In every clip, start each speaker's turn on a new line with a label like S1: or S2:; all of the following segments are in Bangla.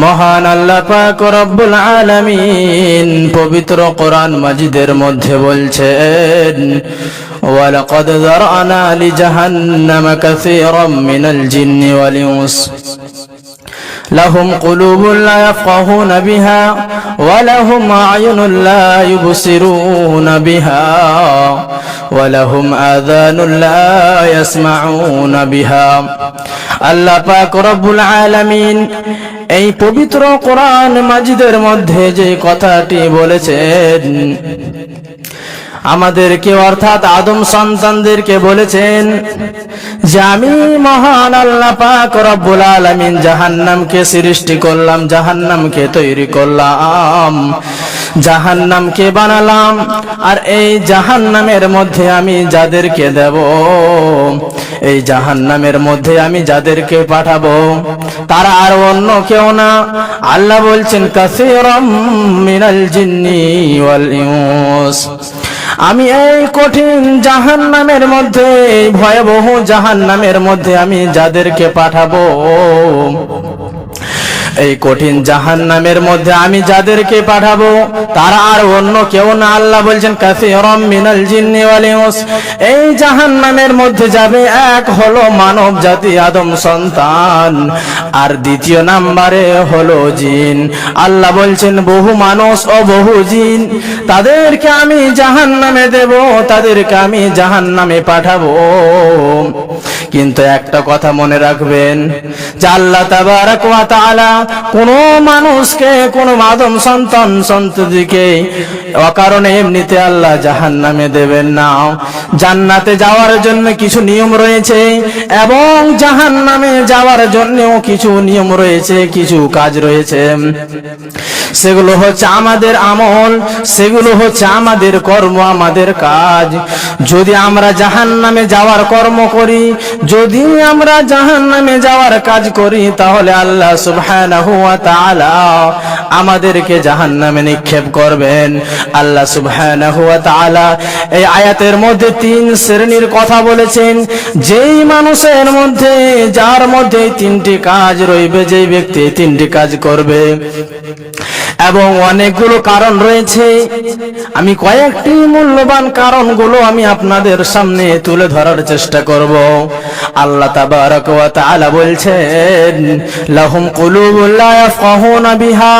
S1: মহান আল্লাহ পাক রব্বুল আলামিন পবিত্র কোরআন মাজিদের মধ্যে বলছেন ولقد ذرأنا لجهنم كثيرا من الجن والإنس لهم قلوب لا يفقهون بها ولهم أعين لا يبصرون بها ولهم آذان لا يسمعون بها আল্লাহ পাক রব্বুল আলামিন এই পবিত্র কোরআন মাজিদের মধ্যে যে কথাটি বলেছেন, আমাদেরকে অর্থাৎ আদম সন্তানদেরকে বলেছেন যে আমি মহান আল্লাহ পাক রব্বুল আলামিন জাহান্নামকে সৃষ্টি করলাম, জাহান্নামকে তৈরি করলাম। জাহান্নামকে বানালাম। আর এই জাহান্নামের মধ্যে আমি যাদেরকে দেব, এই জাহান্নামের মধ্যে আমি যাদেরকে পাঠাবো, তারা আর অন্য কেউ না। আল্লাহ বলছেন মিনাল জিন্নি আমি এই কঠিন জাহান নামের মধ্যে ভয়াবহ জাহান নামের মধ্যে আমি যাদেরকে পাঠাবো এই কঠিন জাহান নামের মধ্যে আমি যাদেরকে পাঠাবো, তারা আর অন্য কেউ না। আল্লাহ বলছেন, কাসিরম মিনাল জিন্নি এই জাহান নামের মধ্যে যাবে এক হলো মানব জাতি আদম সন্তান, আর দ্বিতীয় নাম্বারে হলো জিন। আল্লাহ বলছেন, বহু মানুষ ও বহু জিন, তাদেরকে আমি জাহান নামে দেব, তাদেরকে আমি জাহান নামে পাঠাবো। কিন্তু একটা কথা মনে রাখবেন, যে আল্লাহ তাবারাক তাআলা কোন মানুষকে, কোন আদম সন্তান সন্ততিকে অকারণে এমনিতে আল্লাহ জাহান নামে দেবেন না। জান্নাতে যাওয়ার জন্য কিছু নিয়ম রয়েছে এবং জাহান নামে যাওয়ার জন্যও কিছু নিয়ম রয়েছে, কিছু কাজ রয়েছে। সেগুলো হচ্ছে আমাদের আমল, সেগুলো হচ্ছে আমাদের কর্ম, আমাদের কাজ। যদি আমরা জাহান নামে যাওয়ার কর্ম করি, যদি আমরা জাহান নামে যাওয়ার কাজ করি, তাহলে আল্লাহ আমাদেরকে জাহান নামে নিক্ষেপ করবেন। আল্লাহ সুবহানাহু এই আয়াতের মধ্যে তিন শ্রেণির কথা বলেছেন। যেই মানুষের মধ্যে, যার মধ্যে তিনটি কাজ রইবে, যেই ব্যক্তি তিনটি কাজ করবে। এবং অনেকগুলো কারণ রয়েছে। আমি কয়েকটি মূল্যবান কারণগুলো আমি আপনাদের সামনে তুলে ধরার চেষ্টা করব। আল্লাহ তাবারক ওয়া তাআলা বলছেন, লাহুম কুলুবুল লা ইয়াফকাহুনা বিহা।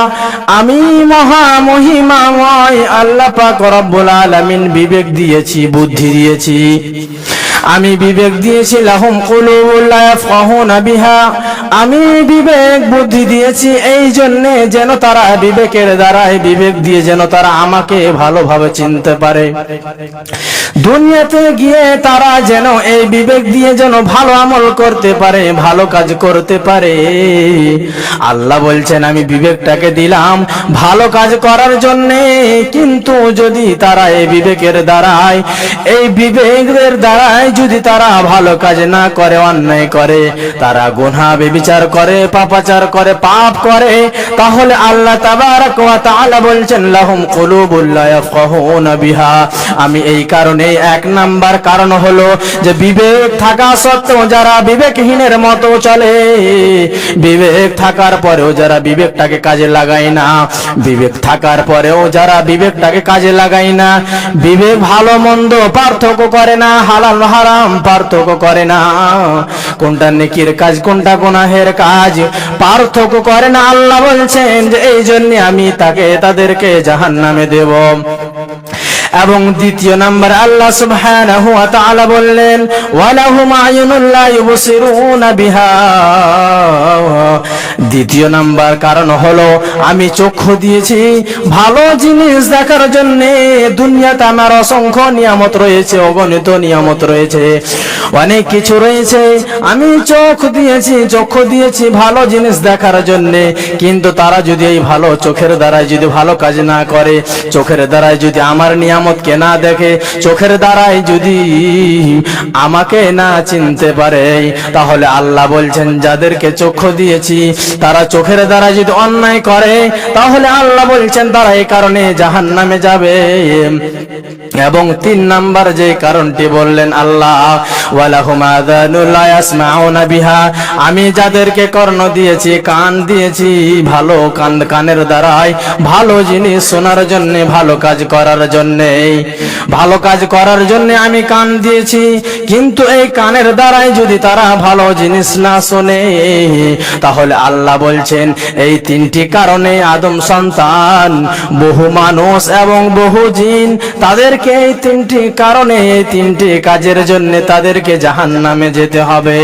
S1: আমি মহা মহিমাময় আল্লাহ পাক রব্বুল আলামিন বিবেক দিয়েছি, বুদ্ধি দিয়েছি। আমি বিবেক দিয়েছি, লাহুম কুলুবুল লা ইয়াফকাহুনা বিহা। আমি বিবেক বুদ্ধি দিয়েছি, এই জন্য যেন তারা বিবেকের দ্বারাই বিবেক দিয়ে যেন তারা আমাকে ভালোভাবে চিনতে পারে। দুনিয়াতে গিয়ে তারা যেন এই বিবেক দিয়ে যেন ভালো আমল করতে পারে, ভালো কাজ করতে পারে। আল্লাহ বলছেন, আমি বিবেকটাকে দিলাম ভালো কাজ করার জন্যে, কিন্তু যদি তারা এই বিবেকের দ্বারাই এই বিবেকের দ্বারাই যদি তারা ভালো কাজ না করে, অন্যায় করে, তারা গুনাহ বেবিচার করে, পাপাচার করে, পাপ করে, তাহলে আল্লাহ বলছেন বিহা। আমি এই কারণে এক নাম্বার কারণ হলো যে বিবেক থাকা সত্ত্বেও যারা বিবেকহীনের মতো চলে, বিবেক থাকার পরেও যারা বিবেকটাকে কাজে লাগায় না, বিবেক থাকার পরেও যারা বিবেকটাকে কাজে লাগায় না, বিবেক ভালো মন্দ পার্থক্য করে না, হালাল হারাম পার্থক্য করে না কোনটা নেকির কাজ, কোনটা গুনাহের কাজ? পার্থক্য করে না আল্লাহ বলছেন যে এই জন্য আমি তাকে তাদেরকে জাহান্নামে দেব। এবং দ্বিতীয় নাম্বার আল্লাহ সুবহানাহু ওয়া তাআলা বললেন আয়ুনুল লা ইউবসিরুনা বিহা। দ্বিতীয় নাম্বার কারণ হলো, আমি চক্ষু দিয়েছি ভালো জিনিস দেখার জন্য। দুনিয়াতে আমার অসংখ্য নিয়ামত রয়েছে, অগণিত নিয়ামত রয়েছে, অনেক কিছু রয়েছে। আমি চোখ দিয়েছি, চক্ষু দিয়েছি ভালো জিনিস দেখার জন্য। কিন্তু তারা যদি এই ভালো চোখের দ্বারাই যদি ভালো কাজ না করে, চোখের দ্বারাই যদি আমার নিয়ামত নিয়ামতকে না দেখে চোখের দ্বারাই যদি আমাকে না চিনতে পারে, তাহলে আল্লাহ বলছেন, যাদেরকে চক্ষু দিয়েছি, তারা চোখের দ্বারা যদি অন্যায় করে, তাহলে আল্লাহ বলছেন, তারা এই কারণে জাহান নামে যাবে। এবং তিন নাম্বার যে কারণটি বললেন আল্লাহ বিহা আমি যাদেরকে কর্ণ দিয়েছি, কান দিয়েছি, ভালো কান কানের দ্বারাই ভালো জিনিস শোনার জন্য, ভালো কাজ করার জন্য। ভালো কাজ করার জন্য আমি কান দিয়েছি, কিন্তু এই কানের দ্বারাই যদি তারা ভালো জিনিস না শোনে, তাহলে আল্লাহ বলছেন, এই তিনটি কারণে আদম সন্তান, বহু মানুষ এবং বহু জিন, তাদেরকে এই তিনটি কারণে, এই তিনটি কাজের জন্য তাদেরকে জাহান্নামে যেতে হবে।